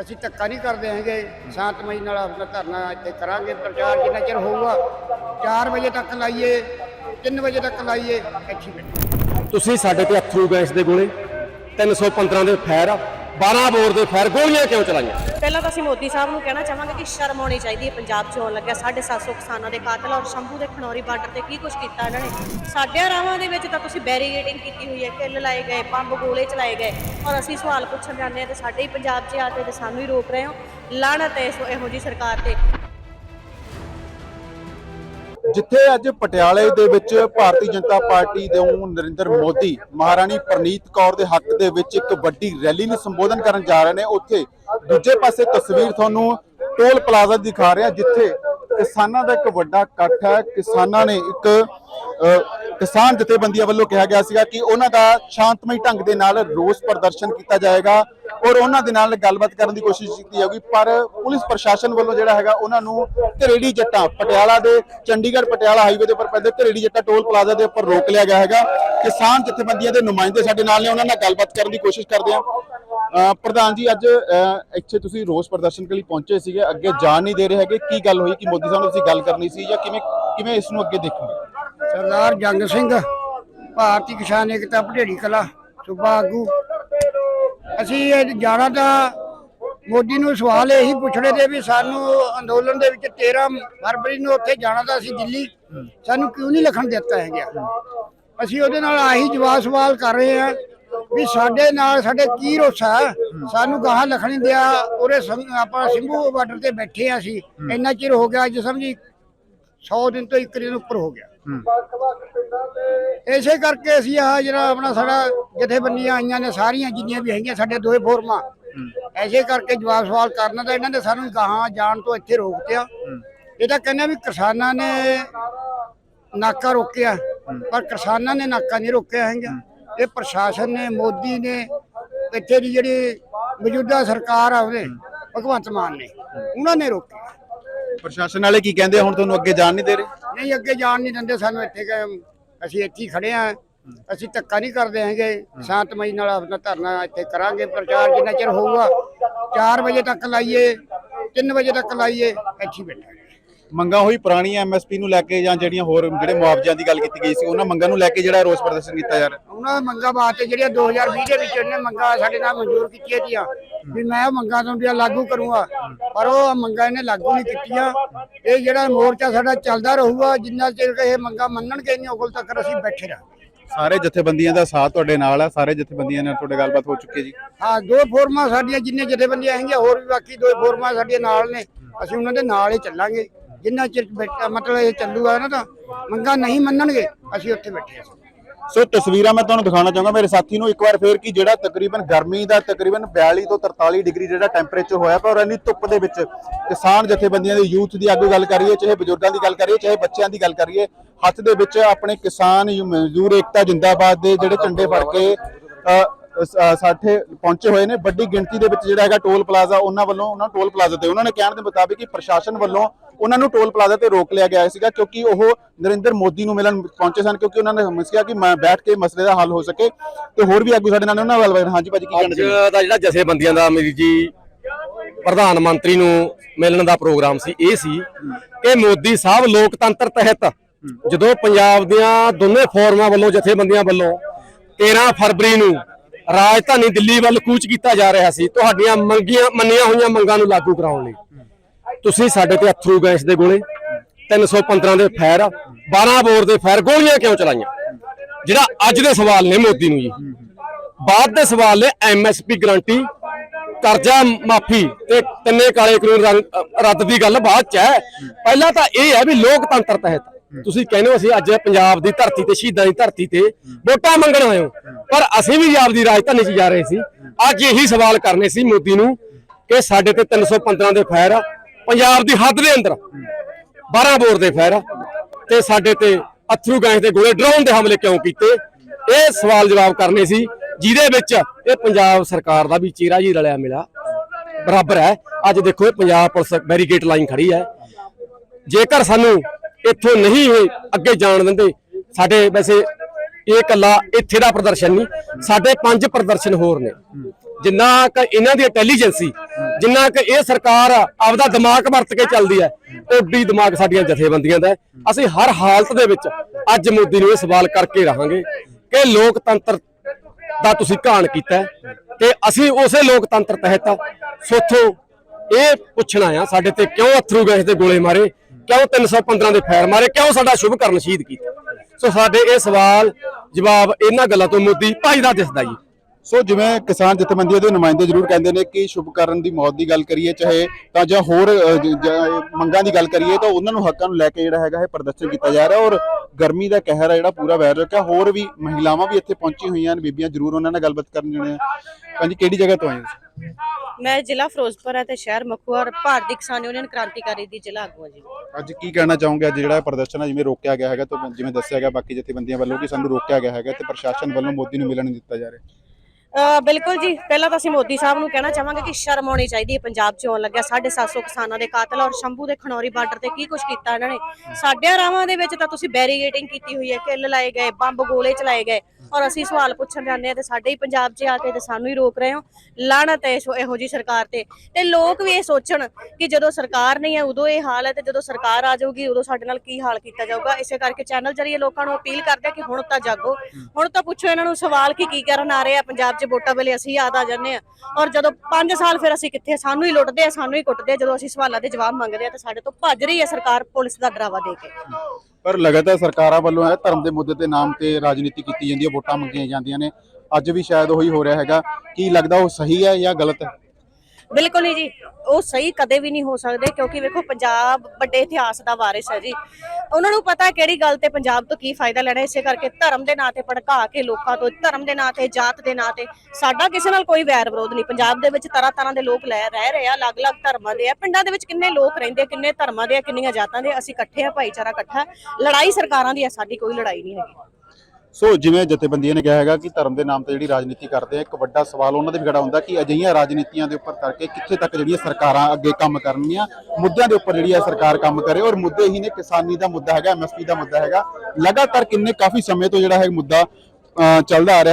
ਅਸੀਂ ਧੱਕਾ ਨਹੀਂ ਕਰਦੇ ਹੈਗੇ। ਸ਼ਾਂਤਮਈ ਨਾਲ ਆਪਣਾ ਧਰਨਾ ਇੱਥੇ ਕਰਾਂਗੇ। ਪ੍ਰਚਾਰ ਜਿੰਨਾ ਚਿਰ ਹੋਊਗਾ 4 ਵਜੇ ਤੱਕ ਲਾਈਏ 3 ਵਜੇ ਤੱਕ ਲਾਈਏ, ਇੱਥੇ ਬੈਠੇ। ਤੁਸੀਂ ਸਾਡੇ ਤੇ ਅਥਰੂ ਗੈਸ ਦੇ ਗੋਲੇ। 315 ਦੇ ਫੈਰ ਆ। 12 ਬੋਰ ਦੇ ਫੈਰ ਗੋਲੀਆਂ ਕਿਉਂ ਚਲਾਈਆਂ? ਪਹਿਲਾਂ ਤਾਂ ਅਸੀਂ ਮੋਦੀ ਸਾਹਿਬ ਨੂੰ ਕਹਿਣਾ ਚਾਹਾਂਗੇ ਕਿ ਸ਼ਰਮ ਆਉਣੀ ਚਾਹੀਦੀ ਹੈ। ਪੰਜਾਬ 'ਚ ਆਉਣ ਲੱਗਿਆ 750 ਕਿਸਾਨਾਂ ਦੇ ਕਾਤਲ ਔਰ ਸ਼ੰਭੂ ਦੇ ਖਨੌਰੀ ਬਾਰਡਰ ਤੇ ਕੀ ਕੁਝ ਕੀਤਾ ਇਹਨਾਂ ਨੇ? ਸਾਡੇ ਰਾਵਾਂ ਦੇ ਵਿੱਚ ਤਾਂ ਤੁਸੀਂ ਬੈਰੀਗੇਡਿੰਗ ਕੀਤੀ ਹੋਈ ਹੈ, ਕਿੱਲ ਲਾਏ ਗਏ, ਬੰਬ ਗੋਲੇ ਚਲਾਏ ਗਏ। ਔਰ ਅਸੀਂ ਸਵਾਲ ਪੁੱਛਣ ਜਾਂਦੇ ਹਾਂ ਤੇ ਸਾਡੇ ਹੀ ਪੰਜਾਬ 'ਚ ਆ ਕੇ ਤੇ ਸਾਨੂੰ ਹੀ ਰੋਕ ਰਹੇ ਹੋ। ਲਾਹਨਤ ਹੈ ਇਸ ਇਹੋ ਜੀ ਸਰਕਾਰ ਤੇ। ਜਿੱਥੇ ਅੱਜ ਪਟਿਆਲੇ ਦੇ ਵਿੱਚ ਭਾਰਤੀ ਜਨਤਾ ਪਾਰਟੀ ਦੇ ਨਰਿੰਦਰ ਮੋਦੀ, ਮਹਾਰਾਣੀ ਪ੍ਰਨੀਤ ਕੌਰ ਦੇ ਹੱਕ ਦੇ ਵਿੱਚ ਇੱਕ ਵੱਡੀ ਰੈਲੀ ਨੂੰ ਸੰਬੋਧਨ ਕਰਨ ਜਾ ਰਹੇ ਨੇ। ਉੱਥੇ ਦੂਜੇ ਪਾਸੇ ਤਸਵੀਰ ਤੁਹਾਨੂੰ ਟੋਲ ਪਲਾਜ਼ਾ ਦਿਖਾ ਰਿਹਾ, ਜਿੱਥੇ ਕਿਸਾਨਾਂ ਦਾ ਇੱਕ ਵੱਡਾ ਇਕੱਠ ਹੈ। ਕਿਸਾਨਾਂ ਨੇ ਇੱਕ ਕਿਸਾਨ ਜਥੇਬੰਦੀਆਂ ਵੱਲੋਂ ਕਿਹਾ ਗਿਆ ਸੀਗਾ ਕਿ ਉਹਨਾਂ ਦਾ ਸ਼ਾਂਤਮਈ ਢੰਗ ਦੇ ਨਾਲ ਰੋਸ ਪ੍ਰਦਰਸ਼ਨ ਕੀਤਾ ਜਾਏਗਾ। ਔਰ ਉਹਨਾਂ ਦੇ ਨਾਲ ਗੱਲਬਾਤ ਕਰਨ ਦੀ ਕੋਸ਼ਿਸ਼ ਕੀਤੀ ਜਾਊਗੀ। ਪਰ ਪੁਲਿਸ ਪ੍ਰਸ਼ਾਸਨ ਵੱਲੋਂ ਜਿਹੜਾ ਹੈਗਾ, ਉਹਨਾਂ ਨੂੰ ਘਰੇੜੀ ਜੱਟਾਂ, ਪਟਿਆਲਾ ਦੇ, ਚੰਡੀਗੜ੍ਹ ਪਟਿਆਲਾ ਹਾਈਵੇ ਦੇ ਉੱਪਰ ਪੈਂਦੇ ਘਰੇੜੀ ਜੱਟਾਂ ਟੋਲ ਪਲਾਜ਼ਾ ਦੇ ਉੱਪਰ ਰੋਕ ਲਿਆ ਗਿਆ ਹੈਗਾ। ਕਿਸਾਨ ਜਥੇਬੰਦੀਆਂ ਦੇ ਨੁਮਾਇੰਦੇ ਸਾਡੇ ਨਾਲ ਨੇ, ਉਹਨਾਂ ਨਾਲ ਗੱਲਬਾਤ ਕਰਨ ਦੀ ਕੋਸ਼ਿਸ਼ ਕਰਦੇ ਹਾਂ। ਪ੍ਰਧਾਨ ਜੀ, ਅੱਜ ਇੱਥੇ ਤੁਸੀਂ ਰੋਸ ਪ੍ਰਦਰਸ਼ਨ ਲਈ ਪਹੁੰਚੇ ਸੀਗੇ, ਅੱਗੇ ਜਾਣ ਨਹੀਂ ਦੇ ਰਹੇ ਹੈਗੇ। ਕੀ ਗੱਲ ਹੋਈ? ਕਿ ਮੋਦੀ ਸਾਹਿਬ ਨਾਲ ਤੁਸੀਂ ਗੱਲ ਕਰਨੀ ਸੀ ਜਾਂ ਕਿਵੇਂ ਕਿਵੇਂ ਇਸ ਨੂੰ ਅੱਗੇ ਦੇਖੋਗੇ? ਸਰਦਾਰ ਜੰਗ ਸਿੰਘ, ਭਾਰਤੀ ਕਿਸਾਨ ਏਕਤਾ ਭਟੇੜੀ ਕਲਾ, ਸੂਬਾ ਆਗੂ। ਅਸੀਂ ਇਹ ਜਾਣਾ ਤਾਂ ਮੋਦੀ ਨੂੰ ਸਵਾਲ ਇਹੀ ਪੁੱਛਣੇ ਤੇ ਵੀ ਸਾਨੂੰ ਅੰਦੋਲਨ ਦੇ ਵਿੱਚ 13 ਫਰਵਰੀ ਨੂੰ ਉੱਥੇ ਜਾਣਾ ਤਾਂ ਅਸੀਂ ਦਿੱਲੀ। ਸਾਨੂੰ ਕਿਉਂ ਨਹੀਂ ਲਿਖਣ ਦਿੱਤਾ ਹੈਗਾ? ਅਸੀਂ ਉਹਦੇ ਨਾਲ ਆਹੀ ਜਵਾਬ ਸਵਾਲ ਕਰ ਰਹੇ ਹਾਂ ਵੀ ਸਾਡੇ ਨਾਲ ਸਾਡੇ ਕੀ ਰੋਸਾ ਸਾਨੂੰ ਗਾਹਾਂ ਲਿਖਣ ਦਿਆ। ਉਹਰੇ ਆਪਾਂ ਸਿੰਘੂ ਬਾਰਡਰ ਤੇ ਬੈਠੇ ਆ ਅਸੀਂ। ਇੰਨਾ ਚਿਰ ਹੋ ਗਿਆ, ਅੱਜ ਸਮਝੀ 100 ਦਿਨ ਤੋਂ ਇੱਕ ਦਿਨ ਉੱਪਰ ਹੋ ਗਿਆ। ਇਸੇ ਕਰਕੇ ਅਸੀਂ ਆ ਜਿਹੜਾ ਆਪਣਾ ਸਾਡਾ ਜਥੇਬੰਦੀਆਂ ਆਈਆਂ ਨੇ ਸਾਰੀਆਂ ਜਿੰਨੀਆਂ ਵੀ ਹੈਗੀਆਂ ਸਾਡੇ ਦੋਏ ਫੋਰਮਾਂ। ਐਸੇ ਕਰਕੇ ਜਵਾਬ ਸਵਾਲ ਕਰਨਾ ਤਾਂ ਇਹਨਾਂ ਨੇ ਸਾਨੂੰ ਗਾਹਾਂ ਜਾਣ ਤੋਂ ਇੱਥੇ ਰੋਕਤਿਆ ਇਹ ਤਾਂ ਕਹਿੰਦੇ ਵੀ ਕਿਸਾਨਾਂ ਨੇ ਨਾਕਾ ਰੋਕਿਆ ਪਰ ਕਿਸਾਨਾਂ ਨੇ ਨਾਕਾ ਨਹੀਂ ਰੋਕਿਆ ਹੈਗਾ। ਇਹ ਪ੍ਰਸ਼ਾਸਨ ਨੇ ਮੋਦੀ ਨੇ ਇੱਥੇ ਦੀ ਜਿਹੜੀ ਮੌਜੂਦਾ ਸਰਕਾਰ ਆ ਉਹਦੇ ਭਗਵੰਤ ਮਾਨ ਨੇ ਉਹਨਾਂ ਨੇ ਰੋਕਿਆ। ਪ੍ਰਸ਼ਾਸਨ ਵਾਲੇ ਕੀ ਕਹਿੰਦੇ? ਹੁਣ ਤੁਹਾਨੂੰ ਅੱਗੇ ਜਾਣ ਨਹੀਂ ਦੇ ਰਹੇ? ਨਹੀਂ, ਅੱਗੇ ਜਾਣ ਨਹੀਂ ਦਿੰਦੇ। ਸਾਨੂੰ ਇੱਥੇ ਕਿ ਅਸੀਂ ਇੱਥੇ ਹੀ ਖੜੇ ਆ। ਅਸੀਂ ਧੱਕਾ ਨਹੀਂ ਕਰਦੇ ਹੈਗੇ। ਸ਼ਾਂਤਮਈ ਨਾਲ ਆਪਣਾ ਧਰਨਾ ਇੱਥੇ ਕਰਾਂਗੇ। ਪ੍ਰਚਾਰ ਜਿੰਨਾ ਚਿਰ ਹੋਊਗਾ 4 ਵਜੇ ਤੱਕ ਲਾਈਏ 3 ਵਜੇ ਤੱਕ ਲਾਈਏ, ਇੱਥੇ ਹੀ ਬੈਠਾਂਗੇ। ਮੰਗਾਂ ਹੋਈ ਪੁਰਾਣੀਆਂ ਐਮਐਸਪੀ ਨੂੰ ਲੈ ਕੇ ਜਾਂ ਜਿਹੜੀਆਂ ਹੋਰ ਜਿਹੜੇ ਮੁਆਵਜ਼ਿਆਂ ਦੀ ਗੱਲ ਕੀਤੀ ਗਈ ਸੀ ਉਹਨਾਂ ਮੰਗਾਂ ਨੂੰ ਲੈ ਕੇ ਜਿਹੜਾ ਰੋਸ ਪ੍ਰਦਰਸ਼ਨ ਕੀਤਾ ਜਾ ਰਿਹਾ। ਉਹਨਾਂ ਮੰਗਾਂ ਵਾਸਤੇ ਜਿਹੜੀਆਂ 2020 ਦੇ ਵਿੱਚ ਉਹਨੇ ਮੰਗਾਂ ਸਾਡੇ ਨਾਲ ਮਨਜ਼ੂਰ ਕੀਤੀਆਂ ਤੀਆਂ। ਵੀ ਮੈਂ ਉਹ ਮੰਗਾਂ ਤੁਹਾਡੀਆਂ ਲਾਗੂ ਕਰੂੰਗਾ ਪਰ ਉਹ ਮੰਗਾਂ ਇਹਨੇ ਲਾਗੂ ਨਹੀਂ ਕੀਤੀਆਂ। ਇਹ ਜਿਹੜਾ ਮੋਰਚਾ ਸਾਡਾ ਚੱਲਦਾ ਰਹੂਗਾ ਜਿੰਨਾ ਚਿਰ ਇਹ ਮੰਗਾਂ ਮੰਨਣਗੇ ਨਹੀਂ ਉਗਲ ਤੱਕ ਅਸੀਂ ਬੈਠੇ ਰਹਾਂਗੇ। ਸਾਰੇ ਜਥੇਬੰਦੀਆਂ ਦਾ ਸਾਥ ਤੁਹਾਡੇ ਨਾਲ ਹੈ ਸਾਰੇ ਜਥੇਬੰਦੀਆਂ ਨਾਲ ਤੁਹਾਡੇ ਗੱਲਬਾਤ ਹੋ ਚੁੱਕੀ ਜੀ। ਹਾਂ ਦੋ ਫੋਰਮਾਂ ਸਾਡੀਆਂ ਜਿੰਨੇ ਜਥੇਬੰਦੀਆਂ ਹੈਗੀਆਂ ਹੋਰ ਵੀ ਬਾਕੀ ਦੋ ਫੋਰਮਾਂ ਸਾਡੀਆਂ ਨਾਲ ਨੇ ਅਸੀਂ ਉਹਨਾਂ ਦੇ ਨਾਲ ਹੀ ਚੱਲਾਂਗੇ। ਜਿੰਨਾ ਚਿਰ ਬੈਠਾ, ਮਤਲਬ ਇਹ ਚੱਲੂਗਾ ਨਾ ਤਾਂ ਮੰਗਾਂ ਨਹੀਂ ਮੰਨਣਗੇ, ਅਸੀਂ ਉੱਥੇ ਬੈਠੇ ਹਾਂ। ਸੋ ਤਸਵੀਰਾਂ ਮੈਂ ਤੁਹਾਨੂੰ ਦਿਖਾਉਣਾ ਚਾਹਾਂਗਾ, ਮੇਰੇ ਸਾਥੀ ਨੂੰ ਇੱਕ ਵਾਰ ਫੇਰ ਕਿ ਜਿਹੜਾ ਤਕਰੀਬਨ ਗਰਮੀ ਦਾ ਤਕਰੀਬਨ 42 ਤੋਂ 43 ਡਿਗਰੀ ਜਿਹੜਾ ਟੈਂਪਰੇਚਰ ਹੋਇਆ ਪਿਆ ਇੰਨੀ ਧੁੱਪ ਦੇ ਵਿੱਚ ਕਿਸਾਨ ਜਥੇਬੰਦੀਆਂ ਦੇ ਯੂਥ ਦੀ ਆਗੂ ਗੱਲ ਕਰੀਏ ਚਾਹੇ ਬਜ਼ੁਰਗਾਂ ਦੀ ਗੱਲ ਕਰੀਏ ਚਾਹੇ ਬੱਚਿਆਂ ਦੀ ਗੱਲ ਕਰੀਏ ਹੱਥ ਦੇ ਵਿੱਚ ਆਪਣੇ ਕਿਸਾਨ ਮਜ਼ਦੂਰ ਏਕਤਾ ਜਿੰਦਾਬਾਦ ਦੇ ਜਿਹੜੇ ਝੰਡੇ ਫੜ ਕੇ ਸਾਡੇ ਪਹੁੰਚੇ ਹੋਏ ਨੇ। ਵੱਡੀ ਗਿਣਤੀ ਦੇ ਵਿੱਚ ਜਿਹੜਾ ਹੈਗਾ ਟੋਲ ਪਲਾਜ਼ਾ ਉਹਨਾਂ ਵੱਲੋਂ ਉਹਨਾਂ ਟੋਲ ਪਲਾਜ਼ਾ ਤੇ ਉਹਨਾਂ ਨੇ ਕਹਿਣ ਦੇ ਮੁਤਾਬਿਕ ਕਿ ਪ੍ਰਸ਼ਾਸਨ ਵੱਲੋਂ ਉਹਨਾਂ ਨੂੰ ਟੋਲ ਪਲਾਜ਼ਾ ਤੇ ਰੋਕ ਲਿਆ ਗਿਆ ਸੀਗਾ ਕਿਉਂਕਿ ਉਹ ਨਰਿੰਦਰ ਮੋਦੀ ਨੂੰ ਮਿਲਣ ਪਹੁੰਚੇ ਸਨ ਕਿਉਂਕਿ ਉਹਨਾਂ ਨੇ ਸਮਝਿਆ ਕਿ ਮੈਂ ਬੈਠ ਕੇ ਮਸਲੇ ਦਾ ਹੱਲ ਹੋ ਸਕੇ। ਤੇ ਹੋਰ ਵੀ ਆਗੂ ਸਾਡੇ ਨਾਲ ਉਹਨਾਂ ਵੱਲ ਹਾਂਜੀ ਭਾਜੀ ਕੀ ਕਹਿਣਾ ਅੱਜ ਦਾ ਜਿਹੜਾ ਜਥੇਬੰਦੀਆਂ ਦਾ ਮੇਰੀ ਜੀ ਪ੍ਰਧਾਨ ਮੰਤਰੀ ਨੂੰ ਮਿਲਣ ਦਾ ਪ੍ਰੋਗਰਾਮ ਸੀ ਇਹ ਸੀ ਕਿ ਮੋਦੀ ਸਾਹਿਬ ਲੋਕਤੰਤਰ ਤਹਿਤ ਜਦੋਂ ਪੰਜਾਬ ਦੀਆਂ ਦੋਨੇ ਫੋਰਮਾਂ ਵੱਲੋਂ ਜਥੇਬੰਦੀਆਂ ਵੱਲੋਂ 13 ਫਰਵਰੀ ਨੂੰ ਰਾਜਧਾਨੀ ਦਿੱਲੀ ਵੱਲ ਕੂਚ ਕੀਤਾ ਜਾ ਰਿਹਾ ਸੀ। ਤੁਹਾਡੀਆਂ ਮੰਗੀਆਂ, ਮੰਨੀਆਂ ਹੋਈਆਂ ਮੰਗਾਂ ਨੂੰ ਲਾਗੂ ਕਰਾਉਣ ਲਈ। ਤੁਸੀਂ ਸਾਡੇ ਤੇ ਅਥਰੂ ਗੈਸ ਦੇ ਗੋਲੇ। 315 ਦੇ ਫੈਰ 12 ਬੋਰ ਦੇ ਫੈਰ। ਗੋਲੀਆਂ ਕਿਉਂ ਚਲਾਈਆਂ? ਜਿਹੜਾ ਅੱਜ ਦੇ ਸਵਾਲ ਨੇ ਮੋਦੀ ਨੂੰ ਜੀ। ਬਾਅਦ ਦੇ ਸਵਾਲ ਨੇ ਐਮਐਸਪੀ ਗਰੰਟੀ, ਕਰਜ਼ਾ ਮਾਫੀ ਤੇ ਤਿੰਨੇ ਕਾਲੇ ਕਾਨੂੰਨ ਰੱਦ ਦੀ ਗੱਲ ਬਾਅਦ ਚ ਹੈ। ਪਹਿਲਾਂ ਤਾਂ ਇਹ ਹੈ ਵੀ ਲੋਕਤੰਤਰ ਤਹਿਤ ਤੁਸੀਂ ਕਹਿੰਦੇ ਹੋ ਅਸੀਂ ਅੱਜ ਪੰਜਾਬ ਦੀ ਧਰਤੀ ਤੇ ਸ਼ਹੀਦਾਂ ਦੀ ਧਰਤੀ ਤੇ ਵੋਟਾਂ ਮੰਗਣ ਆਏ ਹੋ। ਪਰ ਅਸੀਂ ਵੀ ਆਪ ਦੀ ਰਾਜਧਾਨੀ 'ਚ ਜਾ ਰਹੇ ਸੀ। ਅੱਜ ਇਹੀ ਸਵਾਲ ਕਰਨੇ ਸੀ ਮੋਦੀ ਨੂੰ ਕਿ ਸਾਡੇ ਤੇ 315 ਦੇ ਫੈਰ ਆ। ਪੰਜਾਬ ਦੀ ਹੱਦ ਦੇ ਅੰਦਰ 12 ਬੋਰ ਦੇ ਫੈਰ ਆ। ਤੇ ਸਾਡੇ ਤੇ ਅਥਰੂ ਗੈਸ ਦੇ ਗੋਲੇ ਡਰੋਨ ਦੇ ਹਮਲੇ ਕਿਉਂ ਕੀਤੇ? ਇਹ ਸਵਾਲ ਜਵਾਬ ਕਰਨੇ ਸੀ ਜਿਹਦੇ ਵਿੱਚ ਇਹ ਪੰਜਾਬ ਸਰਕਾਰ ਦਾ ਵੀ ਚਿਹਰਾ ਜੀ ਰਲਿਆ ਮਿਲਿਆ। ਬਰਾਬਰ ਹੈ। ਅੱਜ ਦੇਖੋ ਇਹ ਪੰਜਾਬ ਪੁਲਿਸ ਬੈਰੀਕੇਡ ਲਾਈਨ ਖੜੀ ਹੈ। ਜੇਕਰ ਸਾਨੂੰ ਇੱਥੋਂ ਨਹੀਂ ਇਹ ਅੱਗੇ ਜਾਣ ਦਿੰਦੇ। ਸਾਡੇ ਵੈਸੇ ਇਹ ਕੱਲਾ ਇੱਥੇ ਦਾ ਪ੍ਰਦਰਸ਼ਨ ਨਹੀਂ, ਸਾਡੇ ਪੰਜ ਪ੍ਰਦਰਸ਼ਨ ਹੋਰ ਨੇ। ਜਿੰਨਾ ਕੁ ਇਹਨਾਂ ਦੀ ਇੰਟੈਲੀਜੈਂਸੀ ਜਿੰਨਾ ਕਿ ਇਹ ਸਰਕਾਰ ਆਪਦਾ ਦਿਮਾਗ ਵਰਤ ਕੇ ਚੱਲਦੀ ਹੈ ਓਡੀ ਦਿਮਾਗ ਸਾਡੀਆਂ ਜਥੇਬੰਦੀਆਂ ਦਾ ਅਸੀਂ ਹਰ ਹਾਲਤ ਦੇ ਵਿੱਚ ਅੱਜ ਮੋਦੀ ਨੂੰ ਇਹ ਸਵਾਲ ਕਰਕੇ ਰਹਾਂਗੇ ਕਿ ਲੋਕਤੰਤਰ ਦਾ ਤੁਸੀਂ ਘਾਣ ਕੀਤਾ ਤੇ ਅਸੀਂ ਉਸੇ ਲੋਕਤੰਤਰ ਤਹਿਤ ਸੋਥੋਂ ਇਹ ਪੁੱਛਣਾ ਆ ਸਾਡੇ ਤੇ ਕਿਉਂ ਅਥਰੂ ਗੈਸ ਦੇ ਗੋਲੇ ਮਾਰੇ? ਕਿਉਂ 315 ਦੇ ਫੈਰ ਮਾਰੇ? ਕਿਉਂ ਸਾਡਾ ਸ਼ੁਭ ਕਰਨ ਸ਼ਹੀਦ ਕੀਤਾ? ਸੋ ਸਾਡੇ ਇਹ ਸਵਾਲ ਜਵਾਬ ਇਹਨਾਂ ਗੱਲਾਂ ਤੋਂ ਮੋਦੀ ਭਜਦਾ ਦਿਸਦਾ ਜੀ। ਸੋ ਜਿਵੇਂ ਕਿਸਾਨ ਜਥੇਬੰਦੀਆਂ ਦੇ ਨੁਮਾਇੰਦੇ ਜ਼ਰੂਰ ਕਹਿੰਦੇ ਨੇ ਕਿ ਸ਼ੁਭਕਰਨ ਦੀ ਮੌਤ ਦੀ ਗੱਲ ਕਰੀਏ, ਚਾਹੇ ਤਾਂ ਜਾਂ ਹੋਰ ਮੰਗਾਂ ਦੀ ਗੱਲ ਕਰੀਏ, ਤਾਂ ਉਹਨਾਂ ਨੂੰ ਹੱਕਾਂ ਨੂੰ ਲੈ ਕੇ ਜਿਹੜਾ ਹੈਗਾ ਇਹ ਪ੍ਰਦਰਸ਼ਨ ਕੀਤਾ ਜਾ ਰਿਹਾ ਔਰ ਗਰਮੀ ਦਾ ਕਹਿਰ ਹੈ ਜਿਹੜਾ ਪੂਰਾ ਵਹਿ ਰਿਹਾ ਹੋਰ ਵੀ ਮਹਿਲਾਵਾਂ ਵੀ ਇੱਥੇ ਪਹੁੰਚੀ ਹੋਈਆਂ ਨੇ, ਬੀਬੀਆਂ ਜ਼ਰੂਰ ਉਹਨਾਂ ਨਾਲ ਗੱਲਬਾਤ ਕਰਨ ਜਣੇ ਹਾਂਜੀ ਕਿਹੜੀ ਜਗ੍ਹਾ ਤੋਂ ਆਏ ਹੋ ਮੈਂ ਜ਼ਿਲ੍ਹਾ ਫਿਰੋਜ਼ਪੁਰ ਹੈ ਤੇ ਸ਼ਹਿਰ ਮਖੂਆ ਔਰ ਭਾਰਤੀ ਕਿਸਾਨ ਯੂਨੀਅਨ ਕ੍ਰਾਂਤੀਕਾਰੀ ਦੀ ਜ਼ਿਲ੍ਹਾ ਆਗੂ ਹਾਂ ਜੀ। ਅੱਜ ਕੀ ਕਹਿਣਾ ਚਾਹੋਗੇ? ਅੱਜ ਜਿਹੜਾ ਪ੍ਰਦਰਸ਼ਨ ਹੈ ਜਿਵੇਂ ਰੋਕਿਆ ਗਿਆ ਹੈਗਾ ਤਾਂ ਜਿਵੇਂ ਦੱਸਿਆ ਗਿਆ ਬਾਕੀ ਜਥੇਬੰਦੀਆਂ ਵੱਲੋਂ ਕਿ ਸਾਨੂੰ ਰੋਕਿਆ ਗਿਆ ਹੈਗਾ ਤੇ ਪ੍ਰਸ਼ਾਸਨ ਵੱਲੋਂ ਮੋਦੀ ਨੂੰ ਮਿਲਣ ਨਹੀਂ ਦਿੱਤਾ ਜਾ ਰਿਹਾ। ਅ, ਬਿਲਕੁਲ ਜੀ। ਪਹਿਲਾਂ ਤਾਂ ਅਸੀਂ ਮੋਦੀ ਸਾਹਿਬ ਨੂੰ ਕਹਿਣਾ ਚਾਹਾਂਗੇ ਕਿ ਸ਼ਰਮ ਆਉਣੀ ਚਾਹੀਦੀ ਹੈ। ਪੰਜਾਬ 'ਚ ਆਉਣ ਲੱਗਿਆ 750 ਕਿਸਾਨਾਂ ਦੇ ਕਾਤਲ ਔਰ ਸ਼ੰਭੂ ਦੇ ਖਨੌਰੀ ਬਾਰਡਰ ਤੇ ਕੀ ਕੁਝ ਕੀਤਾ ਇਹਨਾਂ ਨੇ? ਸਾਡੇ ਰਾਵਾਂ ਦੇ ਵਿੱਚ ਤਾਂ ਤੁਸੀਂ ਬੈਰੀਗੇਟਿੰਗ ਕੀਤੀ ਹੋਈ ਹੈ ਕਿੱਲ ਲਾਏ ਗਏ ਬੰਬ ਗੋਲੇ ਚਲਾਏ ਗਏ। ਔਰ ਅਸੀਂ ਸਵਾਲ ਪੁੱਛਣ ਜਾਂਦੇ ਆ ਤੇ ਸਾਡੇ ਹੀ ਪੰਜਾਬ 'ਚ ਆ ਕੇ ਤੇ ਸਾਨੂੰ ਹੀ ਰੋਕ ਰਹੇ ਹੋ। ਲਾਣਤ ਹੈ ਇਸ- ਇਹੋ ਜੀ ਸਰਕਾਰ ਤੇ। ਤੇ ਲੋਕ ਵੀ ਇਹ ਸੋਚਣ ਕਿ ਜਦੋਂ ਸਰਕਾਰ ਨਹੀਂ ਹੈ, ਉਦੋਂ ਇਹ ਹਾਲ ਹੈ ਤੇ ਜਦੋਂ ਸਰਕਾਰ ਆ ਜਾਊਗੀ, ਉਦੋਂ ਸਾਡੇ ਨਾਲ ਕੀ ਹਾਲ ਕੀਤਾ ਜਾਊਗਾ। ਇਸੇ ਕਰਕੇ ਚੈਨਲ ਜਰੀਏ ਲੋਕਾਂ ਨੂੰ ਅਪੀਲ ਕਰਦੇ ਆ ਕਿ ਹੁਣ ਤਾਂ ਜਾਗੋ। ਹੁਣ ਤਾਂ ਪੁੱਛੋ ਇਹਨਾਂ ਨੂੰ ਸਵਾਲ ਕਿ ਕੀ ਕਰਨ ਆ ਰਹੇ ਆ। ਪੰਜਾਬ 'ਚ ਵੋਟਾਂ ਵੇਲੇ ਅਸੀਂ ਯਾਦ ਆ ਜਾਂਦੇ ਆ ਔਰ ਜਦੋਂ 5 ਸਾਲ ਫਿਰ ਅਸੀਂ ਕਿੱਥੇ, ਸਾਨੂੰ ਹੀ ਲੁੱਟਦੇ ਆ, ਸਾਨੂੰ ਹੀ ਕੁੱਟਦੇ ਆ। ਜਦੋਂ ਅਸੀਂ ਸਵਾਲਾਂ ਦੇ ਜਵਾਬ ਮੰਗਦੇ ਆ ਤੇ ਸਾਡੇ ਤੋਂ ਭੱਜ ਰਹੀ ਹੈ ਸਰਕਾਰ ਪੁਲਿਸ ਦਾ ਡਰਾਵਾ ਦੇ ਕੇ। ਪਰ ਲਗਾਤਾਰ ਸਰਕਾਰਾਂ ਵੱਲੋਂ ਹੈ, ਧਰਮ ਦੇ ਮੁੱਦੇ ਤੇ ਨਾਮ ਤੇ ਰਾਜਨੀਤੀ ਕੀਤੀ ਜਾਂਦੀ ਹੈ, ਵੋਟਾਂ ਮੰਗੀਆਂ ਜਾਂਦੀਆਂ ਨੇ। ਅੱਜ ਵੀ ਸ਼ਾਇਦ ਉਹੀ ਹੋ ਰਿਹਾ ਹੈਗਾ। ਕੀ ਲੱਗਦਾ ਉਹ ਸਹੀ ਹੈ ਜਾਂ ਗਲਤ ਹੈ? ਬਿਲਕੁਲ ਨਹੀਂ ਜੀ। ਉਹ ਸਹੀ ਕਦੇ ਵੀ ਨਹੀਂ ਹੋ ਸਕਦੇ ਕਿਉਂਕਿ ਵੇਖੋ ਪੰਜਾਬ ਵੱਡੇ ਇਤਿਹਾਸ ਦਾ ਵਾਰਿਸ ਹੈ ਜੀ। ਉਹਨਾਂ ਨੂੰ ਪਤਾ ਕਿਹੜੀ ਗੱਲ ਤੇ ਪੰਜਾਬ ਤੋਂ ਕੀ ਫਾਇਦਾ ਲੈਣਾ ਇਸੇ ਕਰਕੇ ਧਰਮ ਦੇ ਨਾਂ ਤੇ ਭੜਕਾ ਕੇ ਲੋਕਾਂ ਤੋਂ ਧਰਮ ਦੇ ਨਾਂ ਤੇ ਜਾਤ ਦੇ ਨਾਂ ਤੇ ਸਾਡਾ ਕਿਸੇ ਨਾਲ ਕੋਈ ਵੈਰ ਵਿਰੋਧ ਨਹੀਂ। ਪੰਜਾਬ ਦੇ ਵਿੱਚ ਤਰ੍ਹਾਂ ਤਰ੍ਹਾਂ ਦੇ ਲੋਕ ਲੈ ਰਹਿ ਰਹੇ ਆ ਅਲੱਗ-ਅਲੱਗ ਧਰਮਾਂ ਦੇ ਆ। ਪਿੰਡਾਂ ਦੇ ਵਿੱਚ ਕਿੰਨੇ ਲੋਕ ਰਹਿੰਦੇ ਆ, ਕਿੰਨੇ ਧਰਮਾਂ ਦੇ ਆ ਕਿੰਨੀਆਂ ਜਾਤਾਂ ਦੇ ਅਸੀਂ ਇਕੱਠੇ ਆ ਭਾਈਚਾਰਾ ਇਕੱਠਾ। ਲੜਾਈ ਸਰਕਾਰਾਂ ਦੀ ਹੈ ਸਾਡੀ ਕੋਈ ਲੜਾਈ ਨਹੀਂ ਹੈਗੀ। ਸੋ ਜਿਵੇਂ ਜਥੇਬੰਦੀਆਂ ਨੇ ਕਿਹਾ ਹੈਗਾ ਕਿ ਧਰਮ ਦੇ ਨਾਮ ਤੇ ਜਿਹੜੀ ਰਾਜਨੀਤੀ ਕਰਦੇ ਆ, ਇੱਕ ਵੱਡਾ ਸਵਾਲ ਉਹਨਾਂ ਦੇ ਵੀ ਖੜਾ ਹੁੰਦਾ ਕਿ ਅਜਿਹੀਆਂ ਰਾਜਨੀਤੀਆਂ ਦੇ ਉੱਪਰ ਕਰਕੇ ਕਿੱਥੇ ਤੱਕ ਜਿਹੜੀਆਂ ਸਰਕਾਰਾਂ ਅੱਗੇ ਕੰਮ ਕਰਨਗੀਆਂ, ਮੁੱਦਿਆਂ ਦੇ ਉੱਪਰ ਜਿਹੜੀ ਹੈ ਸਰਕਾਰ ਕੰਮ ਕਰੇ ਔਰ ਮੁੱਦੇ ਹੀ ਨੇ, ਕਿਸਾਨੀ ਦਾ ਮੁੱਦਾ ਹੈਗਾ ਐਮਐਸਪੀ ਦਾ ਮੁੱਦਾ ਹੈਗਾ। ਲਗਾਤਾਰ ਕਿੰਨੇ, ਕਾਫੀ ਸਮੇਂ ਤੋਂ ਜਿਹੜਾ ਹੈ ਮੁੱਦਾ, ਅਹ, ਚੱਲਦਾ ਆ ਰਿਹਾ।